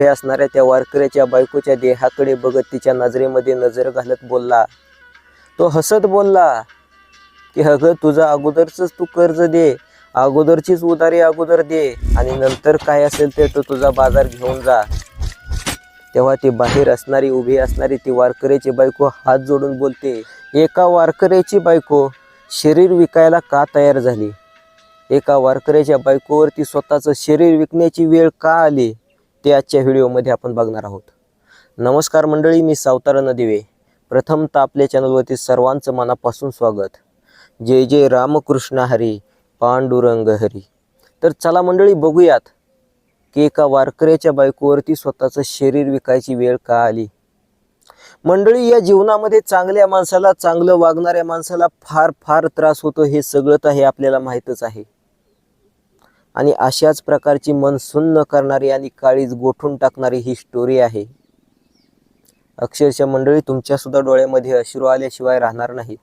उभ्या असणाऱ्या त्या वारकऱ्याच्या बायकोच्या देहाकडे बघत तिच्या नजरेमध्ये नजर घालत बोलला तो हसत बोलला की अगं तुझा अगोदरच तू कर्ज दे अगोदरचीच उधारी अगोदर दे आणि नंतर काय असेल ते तो तुझा बाजार घेऊन जा. तेव्हा ती बाहेर असणारी उभी असणारी ती वारकऱ्याची बायको हात जोडून बोलते एका वारकऱ्याची बायको शरीर विकायला का तयार झाली? एका वारकऱ्याच्या बायकोवरती स्वतःचं शरीर विकण्याची वेळ का आली? ते आजच्या व्हिडिओमध्ये आपण बघणार आहोत. नमस्कार मंडळी मी सावतार दिवे प्रथमतः आपल्या चॅनलवरती सर्वांचं मनापासून स्वागत. जय जय रामकृष्ण हरी पांडुरंग हरी. तर चला मंडळी बघूयात की एका वारकऱ्याच्या बायकोवरती स्वतःचं शरीर विकायची वेळ का आली? मंडळी या जीवनामध्ये चांगल्या माणसाला चांगलं वागणाऱ्या माणसाला फार फार त्रास होतो हे सगळं तर हे आपल्याला माहीतच आहे. आणि अशाच प्रकारची मन सुन्न करणारी आणि काळीज गोठून टाकणारी ही स्टोरी आहे. अक्षरशः मंडळी तुमच्यासुद्धा डोळ्यामध्ये अश्रू आल्याशिवाय राहणार नाहीत.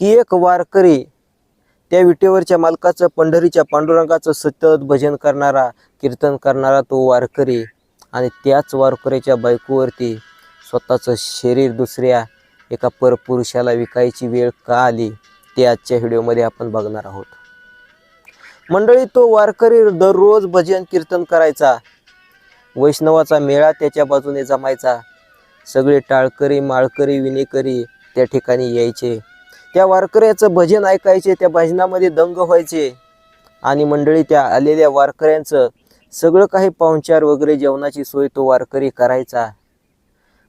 की एक वारकरी त्या विटेवरच्या मालकाचं पंढरीच्या पांडुरंगाचं सतत भजन करणारा कीर्तन करणारा तो वारकरी आणि त्याच वारकऱ्याच्या बायकोवरती स्वतःचं शरीर दुसऱ्या एका परपुरुषाला विकायची वेळ का आली ते आजच्या व्हिडिओमध्ये आपण बघणार आहोत. मंडळी तो वारकरी दररोज भजन कीर्तन करायचा. वैष्णवाचा मेळा त्याच्या बाजूने जमायचा. सगळे टाळकरी माळकरी विनेकरी त्या ठिकाणी यायचे. त्या वारकऱ्याचं भजन ऐकायचे त्या भजनामध्ये दंग व्हायचे. आणि मंडळी त्या आलेल्या वारकऱ्यांचं सगळं काही पाहुणचार वगैरे जेवणाची सोय तो वारकरी करायचा.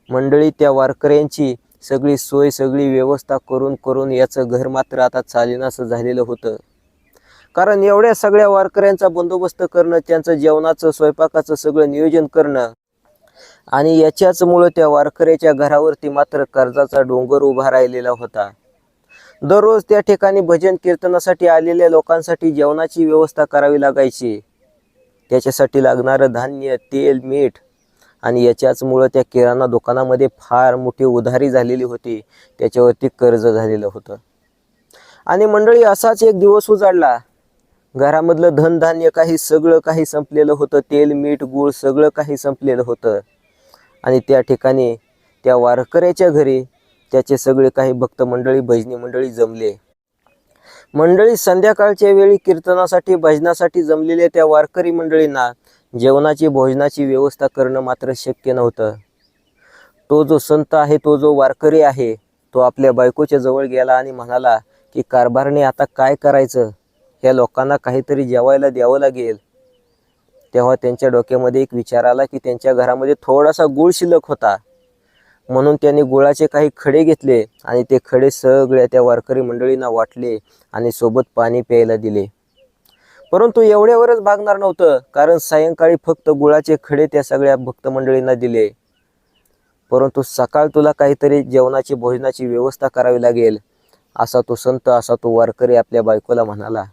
मंडळी त्या वारकऱ्यांची सगळी सोय सगळी व्यवस्था करून करून याचं घर मात्र आता चालेनासं झालेलं होतं. कारण एवढ्या सगळ्या वारकऱ्यांचा बंदोबस्त करणं त्यांचं जेवणाचं स्वयंपाकाचं सगळं नियोजन करणं आणि याच्याचमुळं त्या वारकऱ्याच्या घरावरती मात्र कर्जाचा डोंगर उभा राहिलेला होता. दररोज त्या ठिकाणी भजन कीर्तनासाठी आलेल्या लोकांसाठी जेवणाची व्यवस्था करावी लागायची. त्याच्यासाठी लागणारं धान्य तेल मीठ आणि याच्याचमुळं त्या किराणा दुकानामध्ये फार मोठी उधारी झालेली होती. त्याच्यावरती कर्ज झालेलं होतं. आणि मंडळी असाच एक दिवस उजाडला. घरामधलं धनधान्य काही सगळं काही संपलेलं होतं. तेल मीठ गूळ सगळं काही संपलेलं होतं. आणि त्या ठिकाणी त्या वारकऱ्याच्या घरी त्याचे सगळे काही भक्त मंडळी भजनी मंडळी जमले. मंडळी संध्याकाळच्या वेळी कीर्तनासाठी भजनासाठी जमलेल्या त्या वारकरी मंडळींना जेवणाची भोजनाची व्यवस्था करणं मात्र शक्य नव्हतं. तो जो संत आहे तो जो वारकरी आहे तो आपल्या बायकोच्या जवळ गेला आणि म्हणाला की कारभारने आता काय करायचं? ह्या लोकांना काहीतरी जेवायला द्यावं लागेल. तेव्हा त्यांच्या डोक्यामध्ये एक विचार आला की त्यांच्या घरामध्ये थोडासा गुळ शिल्लक होता. म्हणून त्यांनी गुळाचे काही खडे घेतले आणि ते खडे सगळ्या त्या वारकरी मंडळींना वाटले आणि सोबत पाणी प्यायला दिले. परंतु एवढ्यावरच भागणार नव्हतं कारण सायंकाळी फक्त गुळाचे खडे त्या सगळ्या भक्त मंडळींना दिले. परंतु सकाळ तुला काहीतरी जेवणाची भोजनाची व्यवस्था करावी लागेल असा तो संत असा तो वारकरी आपल्या बायकोला म्हणाला.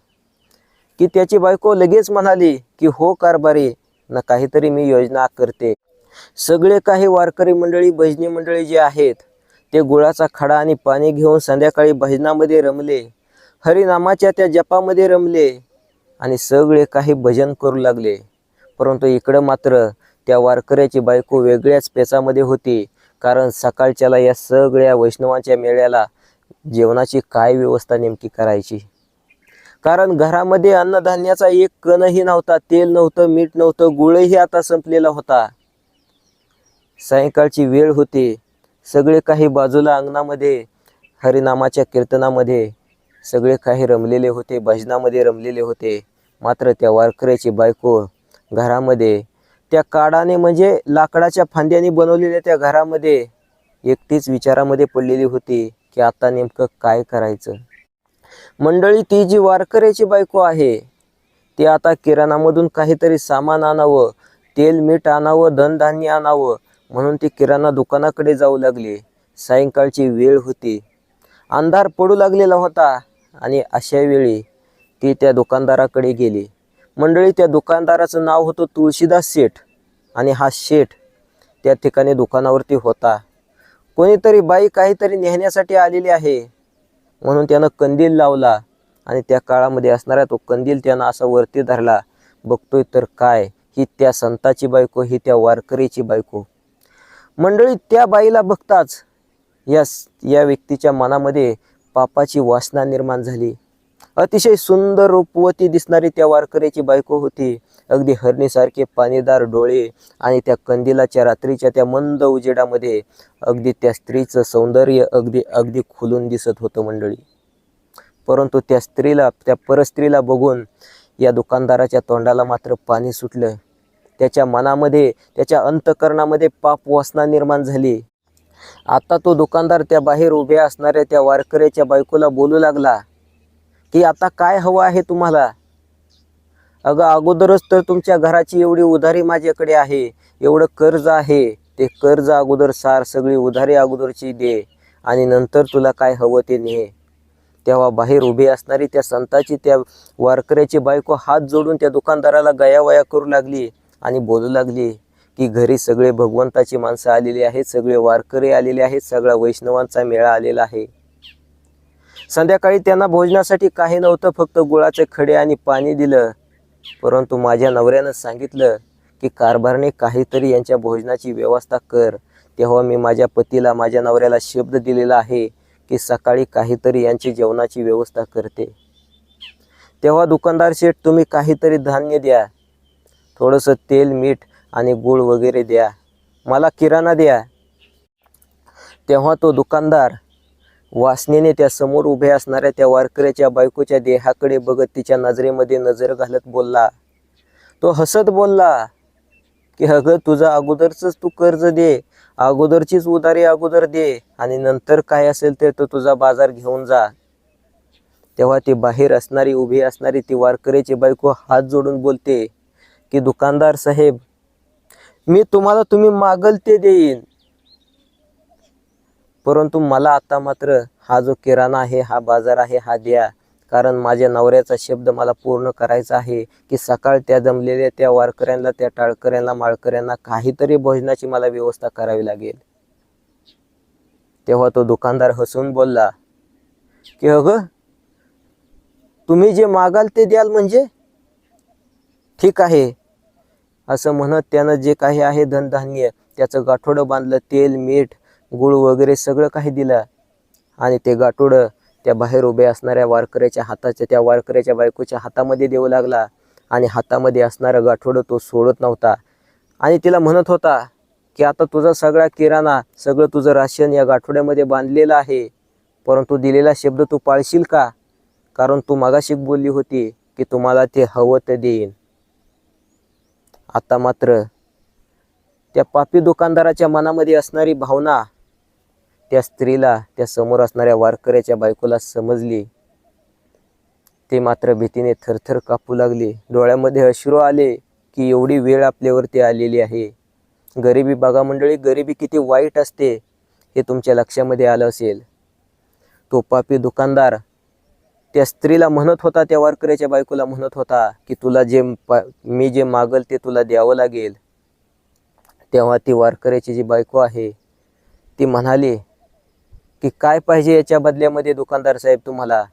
की त्याची बायको लगेच म्हणाली की हो कारभारी ना काहीतरी मी योजना करते. सगळे काही वारकरी मंडळी भजनी मंडळी जे आहेत ते गुळाचा खडा आणि पाणी घेऊन संध्याकाळी भजनामध्ये रमले. हरिनामाच्या त्या जपामध्ये रमले आणि सगळे काही भजन करू लागले. परंतु इकडं मात्र त्या वारकऱ्याची बायको वेगळ्याच पेचामध्ये होती कारण सकाळच्याला या सगळ्या वैष्णवांच्या मेळ्याला जेवणाची काय व्यवस्था नेमकी करायची? कारण घरामध्ये अन्नधान्याचा एक कणही नव्हता तेल नव्हतं मीठ नव्हतं गुळही आता संपलेला होता. सायंकाळची वेळ होती. सगळे काही बाजूला अंगणामध्ये हरिनामाच्या कीर्तनामध्ये सगळे काही रमलेले होते भजनामध्ये रमलेले होते. मात्र त्या वारकऱ्याची बायको घरामध्ये त्या काडाने म्हणजे लाकडाच्या फांद्याने बनवलेल्या त्या घरामध्ये एकटीच विचारामध्ये पडलेली होती की आता नेमकं काय करायचं? मंडळी ती जी वारकऱ्याची बायको आहे ती आता किराणामधून काहीतरी सामान आणावं तेल मीठ आणावं धनधान्य आणावं म्हणून ती किराणा दुकानाकडे जाऊ लागली. सायंकाळची वेळ होती. अंधार पडू लागलेला होता आणि अशा वेळी ती त्या दुकानदाराकडे गेली. मंडळी त्या दुकानदाराचं नाव होतं तुळशीदास शेठ आणि हा शेठ त्या ठिकाणी दुकानावरती होता. कोणीतरी बाई काहीतरी नेहण्यासाठी आलेली आहे. म्हणून त्यानं कंदील लावला. आणि त्या काळामध्ये असणारा तो कंदील त्यानं असा वरती धरला. बघतोय तर काय? ही त्या संताची बायको ही त्या वारकरीची बायको. मंडळी त्या बाईला बघताच या या व्यक्तीच्या मनामध्ये पापाची वासना निर्माण झाली. अतिशय सुंदर रूपवती दिसणारी त्या वारकऱ्याची बायको होती. अगदी हरणीसारखे पाणीदार डोळे आणि त्या कंदिलाच्या रात्रीच्या त्या मंद उजेडामध्ये अगदी त्या स्त्रीचं सौंदर्य अगदी अगदी खुलून दिसत होतं मंडळी. परंतु त्या स्त्रीला त्या परस्त्रीला बघून या दुकानदाराच्या तोंडाला मात्र पाणी सुटलं. त्याच्या मनामध्ये त्याच्या अंतकरणामध्ये पाप वासना निर्माण झाली. आता तो दुकानदार त्या बाहेर उभ्या असणाऱ्या त्या वारकऱ्याच्या बायकोला बोलू लागला. की आता काय हवं आहे तुम्हाला? अगं अगोदरच तर तुमच्या घराची एवढी उधारी माझ्याकडे आहे. एवढं कर्ज आहे. ते कर्ज अगोदर सार सगळी उधारी अगोदरची दे आणि नंतर तुला काय हवं ते ने. तेव्हा बाहेर उभी असणारी त्या संताची त्या वारकऱ्याची बायको हात जोडून त्या दुकानदाराला गयावया करू लागली आणि बोलू लागली की घरी सगळे भगवंताची माणसं आलेली आहेत सगळे वारकरी आलेले आहेत सगळा वैष्णवांचा मेळा आलेला आहे. संध्याकाळी त्यांना भोजनासाठी काही नव्हतं फक्त गुळाचे खडे आणि पाणी दिलं. परंतु माझ्या नवऱ्यानं सांगितलं की कारभारने काहीतरी यांच्या भोजनाची व्यवस्था कर. तेव्हा मी माझ्या पतीला माझ्या नवऱ्याला शब्द दिलेला आहे की सकाळी काहीतरी यांची जेवणाची व्यवस्था करते. तेव्हा दुकानदार शेठ तुम्ही काहीतरी धान्य द्या. थोडंसं तेल मीठ आणि गूळ वगैरे द्या. मला किराणा द्या. तेव्हा तो दुकानदार वासनेने त्या समोर उभ्या असणाऱ्या त्या वारकऱ्याच्या बायकोच्या देहाकडे बघत तिच्या नजरेमध्ये नजर घालत बोलला तो हसत बोलला की अगं तुझा अगोदरच तू कर्ज दे अगोदरचीच उधारी अगोदर दे आणि नंतर काय असेल ते तो तुझा बाजार घेऊन जा. तेव्हा ती बाहेर असणारी उभी असणारी ती वारकऱ्याची बायको हात जोडून बोलते की दुकानदार साहेब मी तुम्हाला तुम्ही मागल ते देईन परंतु मला आता मात्र हा जो किराणा आहे हा बाजार आहे हा द्या. कारण माझ्या नवऱ्याचा शब्द मला पूर्ण करायचा आहे की सकाळ त्या जमलेल्या त्या वारकऱ्यांना त्या टाळकऱ्यांना माळकऱ्यांना काहीतरी भोजनाची मला व्यवस्था करावी लागेल. तेव्हा तो दुकानदार हसून बोलला की अगं तुम्ही जे मागाल ते द्याल म्हणजे? ठीक आहे. असं म्हणत त्यानं जे काही आहे धनधान्य त्याचं गाठोडं बांधलं तेल मीठ गुळ वगैरे सगळं काही दिलं. आणि ते गाठोडं त्या बाहेर उभे असणाऱ्या वारकऱ्याच्या हाताच्या त्या वारकऱ्याच्या बायकोच्या हातामध्ये देऊ लागला. आणि हातामध्ये असणारं गाठोडं तो सोडत नव्हता. आणि तिला म्हणत होता की आता तुझा सगळा किराणा सगळं तुझं राशन या गाठोड्यामध्ये बांधलेलं आहे. परंतु दिलेला शब्द तू पाळशील का? कारण तू मागाशी बोलली होती की तुम्हाला ते हवं ते देईन. आता मात्र त्या पापी दुकानदाराच्या मनामध्ये असणारी भावना त्या स्त्रीला त्या समोर असणाऱ्या वारकऱ्याच्या बायकोला समजली. ते मात्र भीतीने थरथर कापू लागले. डोळ्यामध्ये अश्रू आले की एवढी वेळ आपल्यावरती आलेली आहे. गरिबी बघा मंडळी गरिबी किती वाईट असते हे तुमच्या लक्षामध्ये आलं असेल. तो पापी दुकानदार त्या स्त्रीला म्हणत होता त्या वारकऱ्याच्या बायकोला म्हणत होता की तुला जे मी जे मागल ते तुला द्यावं लागेल. तेव्हा ती वारकऱ्याची जी बायको आहे ती म्हणाली की काय पाहिजे याच्या बदल्यामध्ये दुकानदार साहेब तुम्हाला?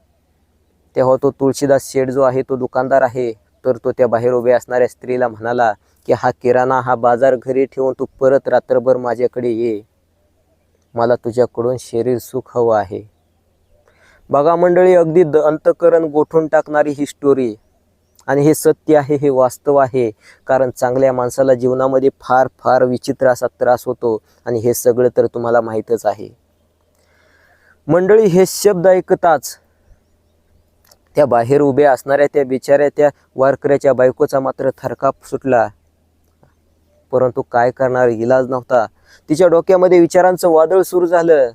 तेव्हा तो तुळशीदास शेठ जो आहे तो दुकानदार आहे तर तो त्या बाहेर उभ्या असणाऱ्या स्त्रीला म्हणाला की हा किराणा हा बाजार घरी ठेवून तू परत रात्रभर माझ्याकडे ये. मला तुझ्याकडून शरीर सुख हवं आहे. बघा मंडळी अगदी द अंतकरण गोठून टाकणारी ही स्टोरी आणि हे सत्य आहे हे वास्तव आहे. कारण चांगल्या माणसाला जीवनामध्ये फार फार विचित्र असा त्रास होतो. आणि हे सगळं तर तुम्हाला माहीतच आहे. मंडळी हे शब्द ऐकताच त्या बाहेर उभ्या असणाऱ्या त्या बिचाऱ्या त्या वारकऱ्याच्या बायकोचा मात्र थरकाप सुटला. परंतु काय करणार? इलाज नव्हता. तिच्या डोक्यामध्ये विचारांचं वादळ सुरू झालं.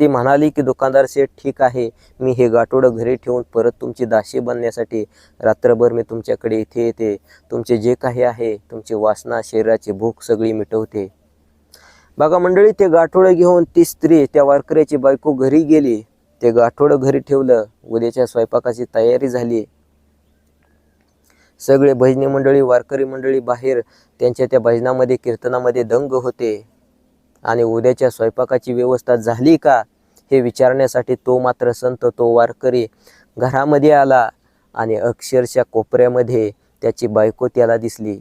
ती म्हणाली की दुकानदार सेठ ठीक आहे. मी हे गाठोडं घरी ठेवून परत तुमची दाशी बनण्यासाठी रात्रभर मी तुमच्याकडे इथे येते. तुमचे जे काही आहे तुमची वासना शरीराची भूक सगळी मिटवते. बघा मंडळी ते गाठोडं घेऊन ती स्त्री त्या वारकऱ्याची बायको घरी गेली. ते गाठोडं घरी ठेवलं. उद्याच्या स्वयंपाकाची तयारी झाली. सगळे भजनी मंडळी वारकरी मंडळी बाहेर त्यांच्या त्या भजनामध्ये कीर्तनामध्ये दंग होते. आणि उद्याच्या स्वयंपाकाची व्यवस्था झाली का हे विचारण्यासाठी तो मात्र संत तो वारकरी घरामध्ये आला आणि अक्षरशः कोपऱ्यामध्ये त्याची बायको त्याला दिसली.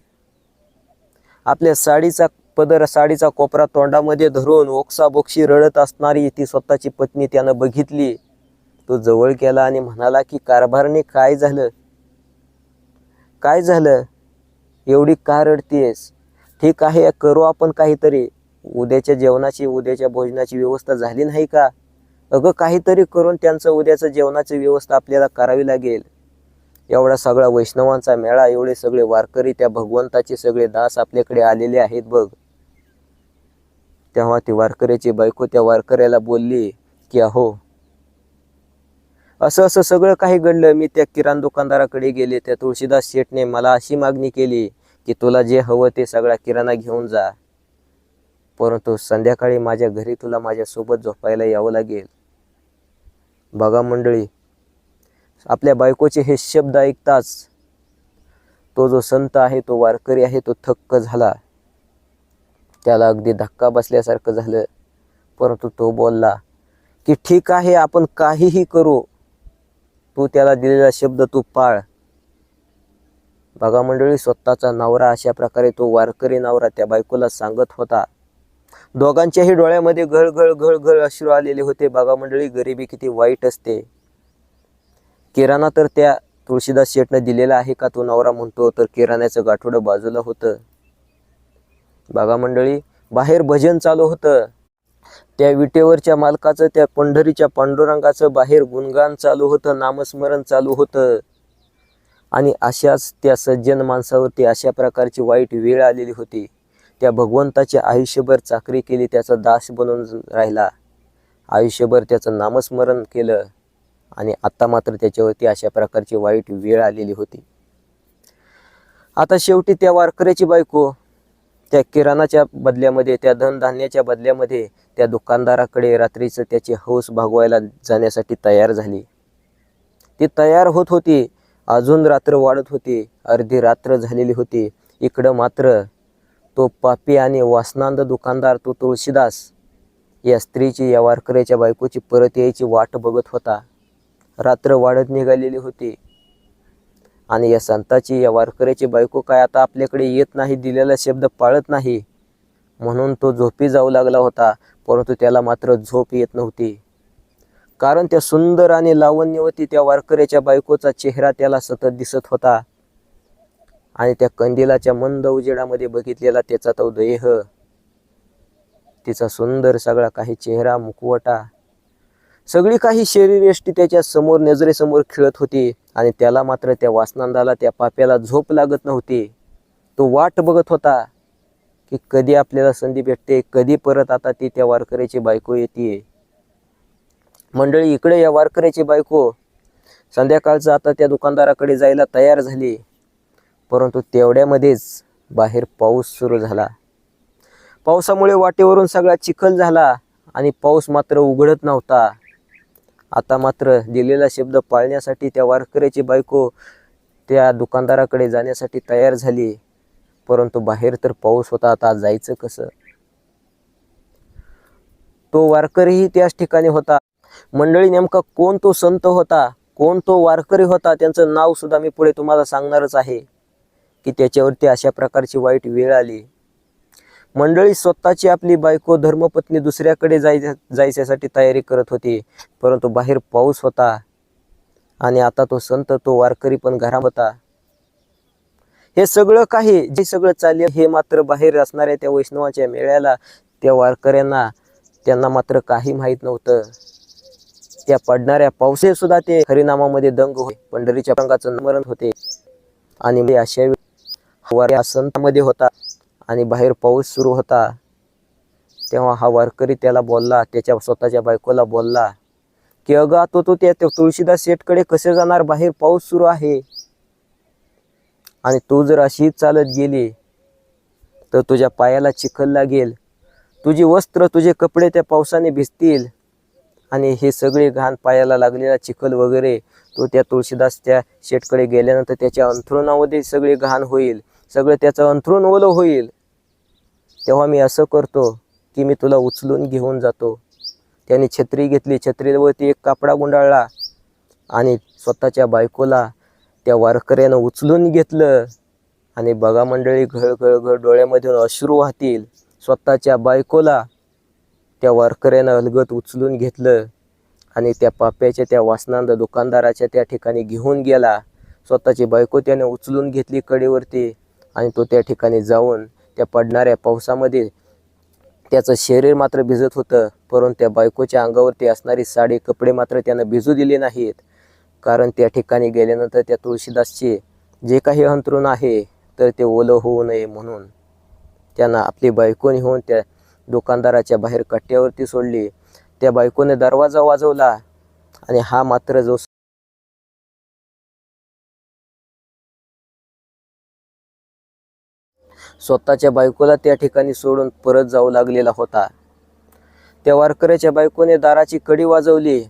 आपल्या साडीचा पदर साडीचा कोपरा तोंडामध्ये धरून ओक्साबोक्षी रडत असणारी ती स्वतःची पत्नी त्यानं बघितली. तो जवळ गेला आणि म्हणाला की कारभारने काय झालं? काय झालं? एवढी का रडतीयस ठीक आहे करू आपण काहीतरी. उद्याच्या जेवणाची उद्याच्या भोजनाची व्यवस्था झाली नाही का? अगं काहीतरी करून त्यांचं उद्याचं जेवणाची व्यवस्था आपल्याला करावी लागेल. एवढा सगळा वैष्णवांचा मेळा एवढे सगळे वारकरी त्या भगवंताचे सगळे दास आपल्याकडे आलेले आहेत बघ. तेव्हा ती वारकऱ्याची बायको त्या वारकऱ्याला बोलली की अहो असं असं सगळं काही घडलं. मी त्या किराण दुकानदाराकडे गेले. त्या तुळशीदास शेठने मला अशी मागणी केली की तुला जे हवं ते सगळा किराणा घेऊन जा. परंतु संध्याकाळी माझ्या घरी तुला माझ्यासोबत झोपायला यावं लागेल. बघा मंडळी आपल्या बायकोचे हे शब्द ऐकताच तो जो संत आहे तो वारकरी आहे तो थक्क झाला. त्याला अगदी धक्का बसल्यासारखं झालं. परंतु तो बोलला की ठीक आहे आपण काहीही करू. तू त्याला दिलेला शब्द तू पाळ. बघा मंडळी स्वतःचा नवरा अशा प्रकारे तो वारकरी नवरा त्या बायकोला सांगत होता. दोघांच्याही डोळ्यामध्ये घळ घळ घळ घळ अश्रू आलेले होते. बघा मंडळी गरिबी किती वाईट असते. किराणा तर त्या तुळशीदास शेठनं दिलेला आहे का? तो नवरा म्हणतो तर किराण्याचं गाठोडं बाजूला होतं. बघा मंडळी बाहेर भजन चालू होतं. त्या विटेवरच्या मालकाचं त्या पंढरीच्या पांडुरंगाचं बाहेर गुणगान चालू होतं नामस्मरण चालू होतं. आणि अशाच त्या सज्जन माणसावरती अशा प्रकारची वाईट वेळ आलेली होती. त्या भगवंताची आयुष्यभर चाकरी केली त्याचा दास बनून राहिला. आयुष्यभर त्याचं नामस्मरण केलं. आणि आत्ता मात्र त्याच्यावरती अशा प्रकारची वाईट वेळ आलेली होती. आता शेवटी त्या वारकऱ्याची बायको त्या किराणाच्या बदल्यामध्ये त्या धनधान्याच्या बदल्यामध्ये त्या दुकानदाराकडे रात्रीचं त्याची हौस भागवायला जाण्यासाठी तयार झाली. ती तयार होत होती. अजून रात्र वाढत होती. अर्धी रात्र झालेली होती. इकडं मात्र तो पापी आणि वासनांद दुकानदार तो तुळशीदास या स्त्रीची या वारकऱ्याच्या बायकोची परत यायची वाट बघत होता. रात्र वाढत निघालेली होती. आणि या संताची या वारकऱ्याची बायको काय आता आपल्याकडे येत नाही दिलेला शब्द पाळत नाही. म्हणून तो झोपी जाऊ लागला होता परंतु त्याला मात्र झोप येत नव्हती. कारण त्या सुंदर आणि लावण्यवती त्या वारकऱ्याच्या बायकोचा चेहरा त्याला सतत दिसत होता. आणि त्या कंदिलाच्या मंद उजेडामध्ये बघितलेला त्याचा तो देह तिचा सुंदर सगळा काही चेहरा मुखवटा सगळी काही शरीरयष्टी त्याच्यासमोर नजरेसमोर खेळत होती आणि त्याला मात्र त्या वासनांदाला त्या पाप्याला झोप लागत नव्हती. तो वाट बघत होता की कधी आपल्याला संधी भेटते कधी परत आता ती त्या वारकऱ्याची बायको येते. मंडळी इकडे या वारकऱ्याची बायको संध्याकाळचं आता त्या दुकानदाराकडे जायला तयार झाली. परंतु तेवढ्यामध्येच बाहेर पाऊस सुरू झाला. पावसामुळे वाटेवरून सगळा चिखल झाला आणि पाऊस मात्र उघडत नव्हता. आता मात्र दिलेला शब्द पाळण्यासाठी त्या वारकऱ्याची बायको त्या दुकानदाराकडे जाण्यासाठी तयार झाली. परंतु बाहेर तर पाऊस होता आता जायचं कसं? तो वारकरीही त्याच ठिकाणी होता. मंडळी नेमका कोण तो संत होता? कोण तो वारकरी होता? त्यांचं नाव सुद्धा मी पुढे तुम्हाला सांगणारच आहे. की त्याच्यावरती अशा प्रकारची वाईट वेळ आली. मंडळी स्वतःची आपली बायको धर्मपत्नी दुसऱ्याकडे जाय जायच्यासाठी तयारी करत होती परंतु बाहेर पाऊस होता आणि आता तो संत तो वारकरी पण घरात होता. हे सगळं काही जे सगळं चालले हे मात्र बाहेर असणाऱ्या त्या वैष्णवाच्या मेळ्याला त्या वारकऱ्यांना त्यांना मात्र काही माहीत नव्हतं. त्या पडणाऱ्या पावसे सुद्धा ते हरिनामामध्ये दंग होते. पंढरीच्या रंगाचं मरण होते. आणि अशा या संतामध्ये होता. आणि बाहेर पाऊस सुरू होता. तेव्हा हा वारकरी त्याला बोलला त्याच्या स्वतःच्या बायकोला बोलला की अगं तो तू त्या त्या तुळशीदास शेठकडे कसे जाणार? बाहेर पाऊस सुरू आहे. आणि तू जर अशीच चालत गेली तर तुझ्या पायाला चिखल लागेल. तुझी वस्त्र तुझे कपडे त्या पावसाने भिजतील. आणि हे सगळे घाण पायाला लागलेला चिखल वगैरे तो त्या तुळशीदास त्या शेठकडे गेल्यानंतर त्याच्या अंथरुणामध्ये सगळे घाण होईल. सगळं त्याचं अंथरुण ओलं होईल. तेव्हा मी असं करतो की मी तुला उचलून घेऊन जातो. त्याने छत्री घेतली. छत्रीवरती एक कापडा गुंडाळला आणि स्वतःच्या बायकोला त्या वारकऱ्यानं उचलून घेतलं. आणि बघा मंडळी घळ घळ घळ डोळ्यामधून अश्रू वाहतील. स्वतःच्या बायकोला त्या वारकऱ्यानं अलगत उचलून घेतलं आणि त्या पाप्याच्या त्या वासनांद दुकानदाराच्या त्या ठिकाणी घेऊन गेला. स्वतःची बायको त्याने उचलून घेतली कडेवरती आणि तो त्या ठिकाणी जाऊन त्या पडणाऱ्या पावसामध्ये त्याचं शरीर मात्र भिजत होतं. परंतु त्या बायकोच्या अंगावरती असणारी साडी कपडे मात्र त्यानं भिजू दिले नाहीत. कारण त्या ठिकाणी गेल्यानंतर त्या तुळशीदासचे जे काही अंतरुण आहे तर ते ओलं होऊ नये म्हणून त्यांना आपली बायको नेऊन त्या दुकानदाराच्या बाहेर कट्ट्यावरती सोडली. त्या बायकोने दरवाजा वाजवला आणि हा मात्र जो स्वतःच्या बायकोला त्या ठिकाणी सोडून परत जाऊ लागलेला होता. त्या वारकऱ्याच्या बायकोने दाराची कडी वाजवली.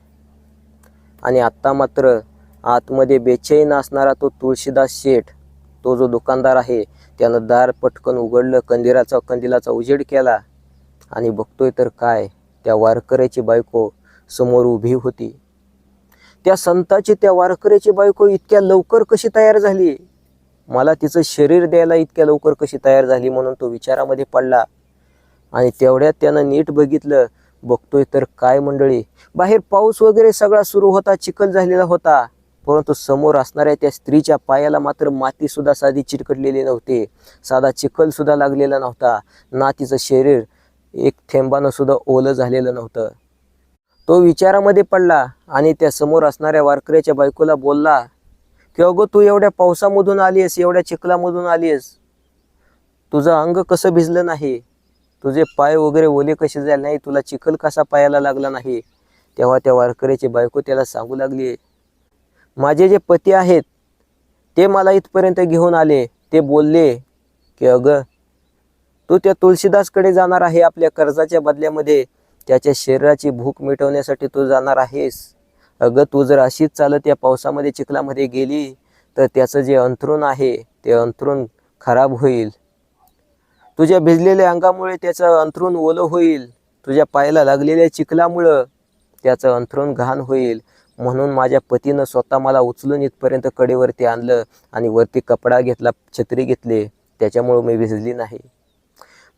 आणि आत्ता मात्र आतमध्ये बेचैन असणारा तो तुळशीदास शेठ तो जो दुकानदार आहे त्यानं दार पटकन उघडलं कंदिराचा कंदिलाचा उजेड केला. आणि बघतोय तर काय त्या वारकऱ्याची बायको समोर उभी होती. त्या संताची त्या वारकऱ्याची बायको इतक्या लवकर कशी तयार झाली? मला तिचं शरीर द्यायला इतक्या लवकर कशी तयार झाली म्हणून तो विचारामध्ये पडला. आणि तेवढ्यात त्यानं नीट बघितलं बघतोय तर काय मंडळी बाहेर पाऊस वगैरे सगळा सुरू होता चिखल झालेला होता. परंतु समोर असणाऱ्या त्या स्त्रीच्या पायाला मात्र मातीसुद्धा साधी चिरकटलेली नव्हती. साधा चिखलसुद्धा लागलेला नव्हता. ना तिचं शरीर एक थेंबानं सुद्धा ओलं झालेलं नव्हतं. तो विचारामध्ये पडला आणि त्या समोर असणाऱ्या वारकऱ्याच्या बायकोला बोलला की अगं तू एवढ्या पावसामधून आली आहेस एवढ्या चिखलामधून आली आहेस तुझं अंग कसं भिजलं नाही? तुझे पाय वगैरे ओले कसे झाले नाही? तुला चिखल कसा पायाला लागला नाही? तेव्हा त्या वारकऱ्याची बायको त्याला सांगू लागली माझे जे पती आहेत ते मला इथपर्यंत घेऊन आले. ते बोलले की अगं तू त्या तुळशीदासकडे जाणार आहे आपल्या कर्जाच्या बदल्यामध्ये. त्याच्या शरीराची भूक मिटवण्यासाठी तू जाणार आहेस. अगं तू जर अशीच चालत या पावसामध्ये चिखलामध्ये गेली तर त्याचं जे अंथरूण आहे ते अंथरूण खराब होईल. तुझ्या भिजलेल्या अंगामुळे त्याचं अंथरूण ओलं होईल. तुझ्या पायाला लागलेल्या चिखलामुळं त्याचं अंथरूण घाण होईल. म्हणून माझ्या पतीनं स्वतः मला उचलून इथपर्यंत कडेवरती आणलं आणि वरती कपडा घेतला छत्री घेतली. त्याच्यामुळं मी भिजली नाही.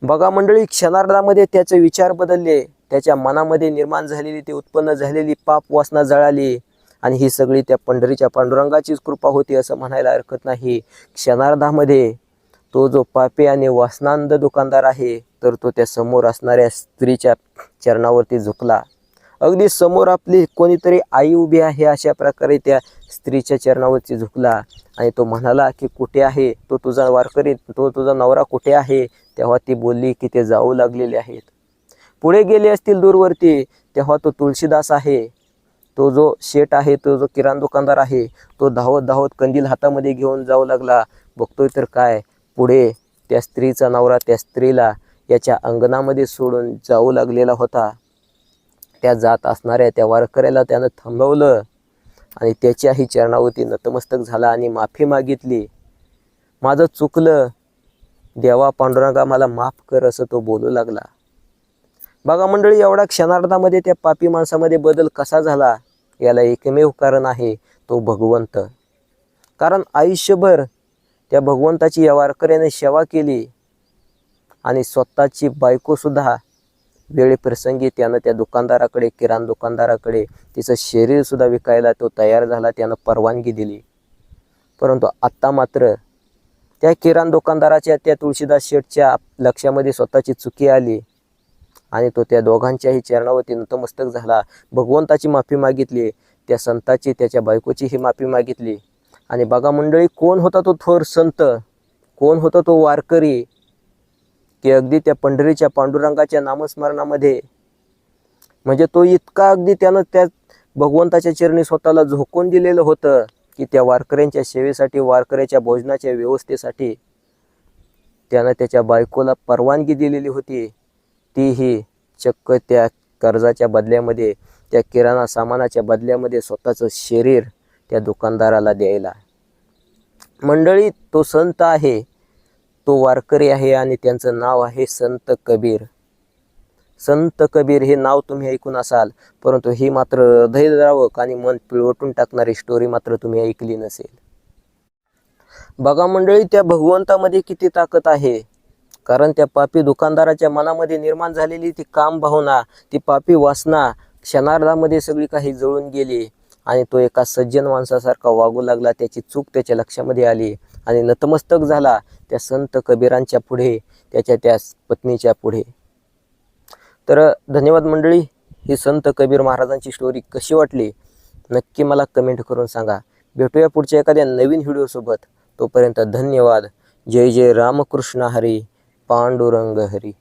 बघा मंडळी क्षणार्धामध्ये त्याचे विचार बदलले. त्याच्या मनामध्ये निर्माण झालेली ती उत्पन्न झालेली पाप वासना जळाली. आणि ही सगळी त्या पंढरीच्या पांडुरंगाचीच कृपा होती असं म्हणायला हरकत नाही. क्षणार्धामध्ये तो जो पापी आणि वासनांद दुकानदार आहे तर तो त्या समोर असणाऱ्या स्त्रीच्या चरणावरती झुकला. अगदी समोर आपली कोणीतरी आई उभी आहे अशा प्रकारे त्या स्त्रीच्या चरणावरती झुकला. आणि तो म्हणाला की कुठे आहे? तो तुझा वारकरी तो तुझा नवरा कुठे आहे? तेव्हा ती बोलली की ते जाऊ लागलेले आहेत. पुढे गेले असतील दूरवरती तेव्हा तो तुळशीदास आहे. तो जो शेट आहे तो जो किराण दुकानदार आहे तो धावत धावत कंदील हातामध्ये घेऊन जाऊ लागला. बघतोय तर काय? पुढे त्या स्त्रीचा नवरा त्या स्त्रीला याच्या अंगणामध्ये सोडून जाऊ लागलेला होता. त्या जात असणाऱ्या त्या वारकऱ्याला त्यानं थांबवलं आणि त्याच्याही चरणावरती नतमस्तक झाला आणि माफी मागितली. माझं चुकलं. देवा पांडुरंगा मला माफ कर असं तो बोलू लागला. बघा मंडळी एवढा क्षणार्धामध्ये त्या पापी माणसामध्ये बदल कसा झाला याला एकमेव कारण आहे तो भगवंत. कारण आयुष्यभर त्या भगवंताची या वारकऱ्याने सेवा केली आणि स्वतःची बायकोसुद्धा वेळेप्रसंगी त्यानं त्या दुकानदाराकडे किराण दुकानदाराकडे तिचं शरीरसुद्धा विकायला तो तयार झाला त्यानं परवानगी दिली. परंतु आत्ता मात्र त्या किराण दुकानदाराच्या त्या तुळशीदास शेठच्या लक्षामध्ये स्वतःची चुकी आली. आणि तो त्या दोघांच्याही चरणावरती नतमस्तक झाला. भगवंताची माफी मागितली. त्या संताची त्याच्या बायकोचीही माफी मागितली. आणि बघा मंडळी कोण होता तो थोर संत? कोण होता तो वारकरी? की अगदी त्या पंढरीच्या पांडुरंगाच्या नामस्मरणामध्ये. म्हणजे तो इतका अगदी त्यानं त्या भगवंताच्या चरणी स्वतःला झोकून दिलेलं होतं की त्या वारकऱ्यांच्या सेवेसाठी वारकऱ्याच्या भोजनाच्या व्यवस्थेसाठी त्यानं त्याच्या बायकोला परवानगी दिलेली होती. तीही चक्क त्या कर्जाच्या बदल्यामध्ये त्या किराणा सामानाच्या बदल्यामध्ये स्वतःचं शरीर त्या दुकानदाराला द्यायला. मंडळी तो संत आहे तो वारकरी आहे आणि त्यांचं नाव आहे संत कबीर. संत कबीर हे नाव तुम्ही ऐकून असाल परंतु ही मात्र हृदयद्रावक आणि मन पिळवटून टाकणारी स्टोरी मात्र तुम्ही ऐकली नसेल. बघा मंडळी त्या भगवंतामध्ये किती ताकद आहे. कारण त्या पापी दुकानदाराच्या मनामध्ये निर्माण झालेली ती काम भावना ती पापी वासना क्षणार्धामध्ये सगळी काही जळून गेली आणि तो एका सज्जन माणसासारखा वागू लागला त्याची चूक त्याच्या लक्षामध्ये आली आणि नतमस्तक झाला त्या संत कबीरांच्या पुढे त्याच्या त्या पत्नीच्या पुढे. तर धन्यवाद मंडळी ही संत कबीर महाराजांची स्टोरी कशी वाटली? नक्की मला कमेंट करून सांगा. भेटूया पुढच्या एखाद्या नवीन व्हिडिओसोबत तोपर्यंत धन्यवाद. जय जय रामकृष्ण हरी. पांडुरंग हरी।